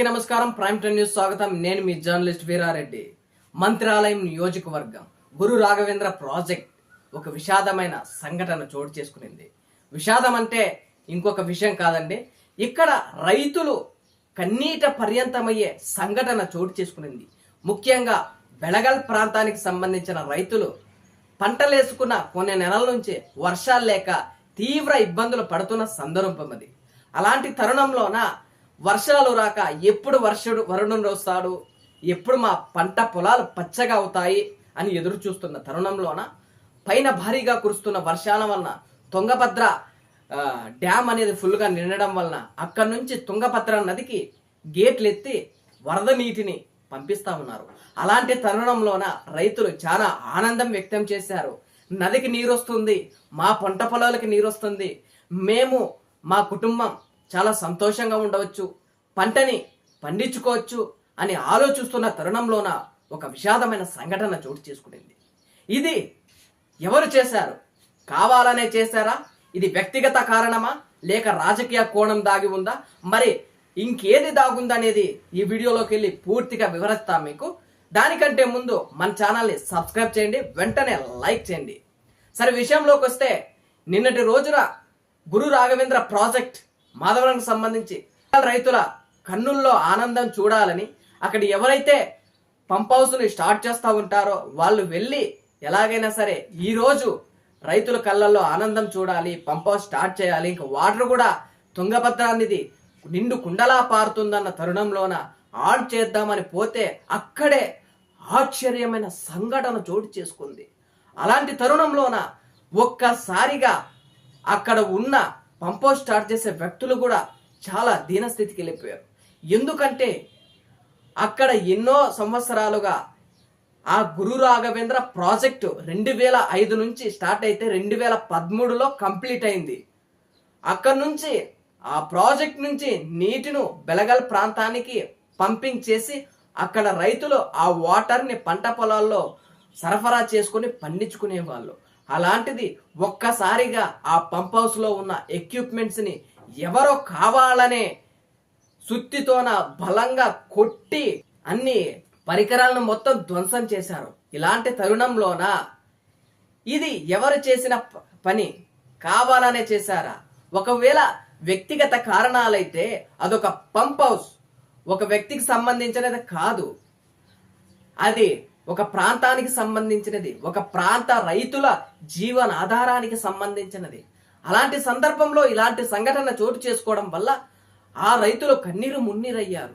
అందరికీ నమస్కారం. Prime time news స్వాగతం. నేను మీ జర్నలిస్ట్ వీరారెడ్డి. మంత్రాలయం నియోజకవర్గం గురు రాఘవేంద్ర ప్రాజెక్ట్ ఒక విషాదమైన సంఘటన చోటు చేసుకునింది. విషాదం అంటే ఇంకొక విషయం కాదండి. ఇక్కడ రైతులు కన్నీట పర్యంతమయ్యే సంఘటన చోటు చేసుకునింది. ముఖ్యంగా బెళగల్ ప్రాంతానికి సంబంధించిన రైతులు పంటలేసుకున్న కొన్ని నెలల నుంచి వర్షాలు లేక తీవ్ర ఇబ్బందులు పడుతున్న సందర్భం అది. అలాంటి తరుణంలోన వర్షాలు రాక ఎప్పుడు వర్షుడు వరుణుడు వస్తాడు? ఎప్పుడు మా పంట పొలాలు పచ్చగా అవుతాయి అని ఎదురు చూస్తున్న తరుణంలోన పైన భారీగా కురుస్తున్న వర్షాల వలన తుంగభద్ర డ్యామ్ అనేది ఫుల్గా నిండడం వలన అక్కడి నుంచి తుంగభద్ర నదికి గేట్లు ఎత్తి వరద నీటిని పంపిస్తా ఉన్నారు. అలాంటి తరుణంలోన రైతులు చాలా ఆనందం వ్యక్తం చేశారు. నదికి నీరు వస్తుంది మా పంట పొలాలకి నీరు వస్తుంది మేము మా కుటుంబం చాలా సంతోషంగా ఉండవచ్చు పంటని పండించుకోవచ్చు అని ఆలోచిస్తున్న తరుణంలోన ఒక విషాదమైన సంఘటన చోటు చేసుకుంటుంది. ఇది ఎవరు చేశారు? కావాలనే చేశారా? ఇది వ్యక్తిగత కారణమా? లేక రాజకీయ కోణం దాగి ఉందా? మరి ఇంకేది దాగుందనేది ఈ వీడియోలోకి వెళ్ళి పూర్తిగా వివరిస్తాం మీకు. దానికంటే ముందు మన ఛానల్ని సబ్స్క్రైబ్ చేయండి వెంటనే లైక్ చేయండి. సరే విషయంలోకి వస్తే నిన్నటి రోజున గురు రాఘవేంద్ర ప్రాజెక్ట్ మాధవరానికి సంబంధించి రైతుల కన్నుల్లో ఆనందం చూడాలని అక్కడ ఎవరైతే పంప్ హౌస్ని స్టార్ట్ చేస్తూ ఉంటారో వాళ్ళు వెళ్ళి ఎలాగైనా సరే ఈరోజు రైతుల కళ్ళల్లో ఆనందం చూడాలి పంప్ హౌస్ స్టార్ట్ చేయాలి ఇంకా వాటర్ కూడా తుంగభద్ర అనేది నిండు కుండలా పారుతుందన్న తరుణంలోన ఆన్ చేద్దామని పోతే అక్కడే ఆశ్చర్యమైన సంఘటన చోటు చేసుకుంది. అలాంటి తరుణంలోన ఒక్కసారిగా అక్కడ ఉన్న పంప్ స్టార్ట్ చేసే వ్యక్తులు కూడా చాలా దీనస్థితికి వెళ్ళిపోయారు. ఎందుకంటే అక్కడ ఎన్నో సంవత్సరాలుగా ఆ గురు రాఘవేంద్ర ప్రాజెక్టు రెండు వేల ఐదు నుంచి స్టార్ట్ అయితే రెండు వేల పదమూడులో కంప్లీట్ అయింది. అక్కడ నుంచి ఆ ప్రాజెక్ట్ నుంచి నీటిను బెలగల్ ప్రాంతానికి పంపింగ్ చేసి అక్కడ రైతులు ఆ వాటర్ని పంట పొలాల్లో సరఫరా చేసుకొని పండించుకునే వాళ్ళు అలాంటిది ఒక్కసారిగా ఆ పంప్ హౌస్లో ఉన్న ఎక్విప్మెంట్స్ని ఎవరో కావాలనే సుత్తితోన బలంగా కొట్టి అన్ని పరికరాలను మొత్తం ధ్వంసం చేశారు. ఇలాంటి తరుణంలోన ఇది ఎవరు చేసిన ప- పని? కావాలనే చేశారా? ఒకవేళ వ్యక్తిగత కారణాలైతే అదొక పంప్ హౌస్. ఒక వ్యక్తికి సంబంధించినది కాదు. అది ఒక ప్రాంతానికి సంబంధించినది ఒక ప్రాంత రైతుల జీవన ఆధారానికి సంబంధించినది. అలాంటి సందర్భంలో ఇలాంటి సంఘటన చోటు చేసుకోవడం వల్ల ఆ రైతులు కన్నీరు మున్నీరయ్యారు.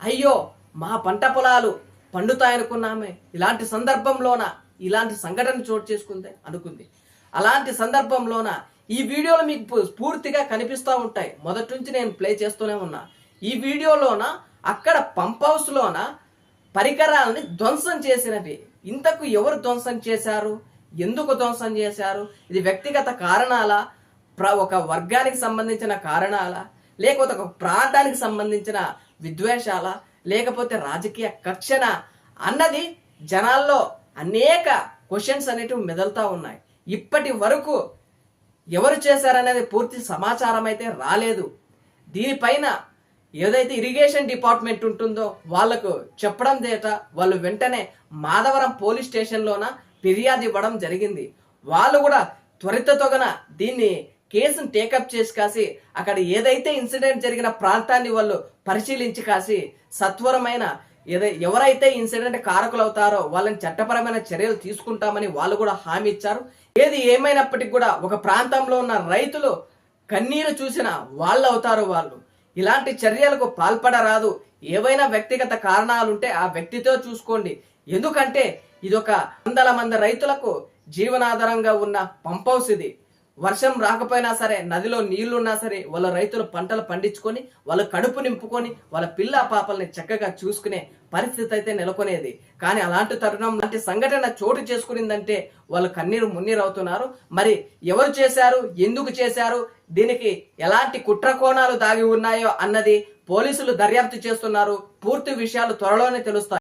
అయ్యో మా పంట పొలాలు పండుతాయనుకున్నామే. ఇలాంటి సందర్భంలోన ఇలాంటి సంఘటన చోటు చేసుకుంది అనుకుంది. అలాంటి సందర్భంలోన ఈ వీడియోలు మీకు పూర్తిగా కనిపిస్తూ ఉంటాయి. మొదటి నుంచి నేను ప్లే చేస్తూనే ఉన్నా. ఈ వీడియోలోన అక్కడ పంప్ హౌస్లోన పరికరాలని ధ్వంసం చేసినవి. ఇంతకు ఎవరు ధ్వంసం చేశారు? ఎందుకు ధ్వంసం చేశారు? ఇది వ్యక్తిగత కారణాలా? ప్ర ఒక వర్గానికి సంబంధించిన కారణాలా? లేకపోతే ఒక ప్రాంతానికి సంబంధించిన విద్వేషాల? లేకపోతే రాజకీయ కక్షణ అన్నది జనాల్లో అనేక క్వశ్చన్స్ అనేటివి మెదులుతూ ఉన్నాయి. ఇప్పటి వరకు ఎవరు చేశారనేది పూర్తి సమాచారం అయితే రాలేదు. దీనిపైన ఏదైతే ఇరిగేషన్ డిపార్ట్మెంట్ ఉంటుందో వాళ్ళకు చెప్పడం చేత వాళ్ళు వెంటనే మాధవరం పోలీస్ స్టేషన్లోన ఫిర్యాదు ఇవ్వడం జరిగింది. వాళ్ళు కూడా త్వరితతొగన దీన్ని కేసును టేకప్ చేసి కాసి అక్కడ ఏదైతే ఇన్సిడెంట్ జరిగిన ప్రాంతాన్ని వాళ్ళు పరిశీలించి కాసి సత్వరమైన ఏదై ఎవరైతే ఇన్సిడెంట్ కారకులు అవుతారో వాళ్ళని చట్టపరమైన చర్యలు తీసుకుంటామని వాళ్ళు కూడా హామీ ఇచ్చారు. ఏది ఏమైనప్పటికీ కూడా ఒక ప్రాంతంలో ఉన్న రైతులు కన్నీరు చూసిన వాళ్ళు అవుతారు వాళ్ళు. ఇలాంటి చర్యలకు పాల్పడరాదు. ఏవైనా వ్యక్తిగత కారణాలుంటే ఆ వ్యక్తితో చూసుకోండి. ఎందుకంటే ఇది ఒక వందల మంది రైతులకు జీవనాధారంగా ఉన్న పంప్ హౌస్ ఇది. వర్షం రాకపోయినా సరే నదిలో నీళ్ళున్నా సరే వాళ్ళ రైతులు పంటలు పండించుకొని వాళ్ళ కడుపు నింపుకొని వాళ్ళ పిల్ల పాపల్ని చక్కగా చూసుకునే పరిస్థితి అయితే నెలకొనేది. కానీ అలాంటి తరుణం లాంటి సంఘటన చోటు చేసుకునిందంటే వాళ్ళు కన్నీరు మున్నీరవుతున్నారు మరి ఎవరు చేశారు? ఎందుకు చేశారు? దీనికి ఎలాంటి కుట్ర కోణాలు దాగి ఉన్నాయో అన్నది పోలీసులు దర్యాప్తు చేస్తున్నారు. పూర్తి విషయాలు త్వరలోనే తెలుస్తాయి.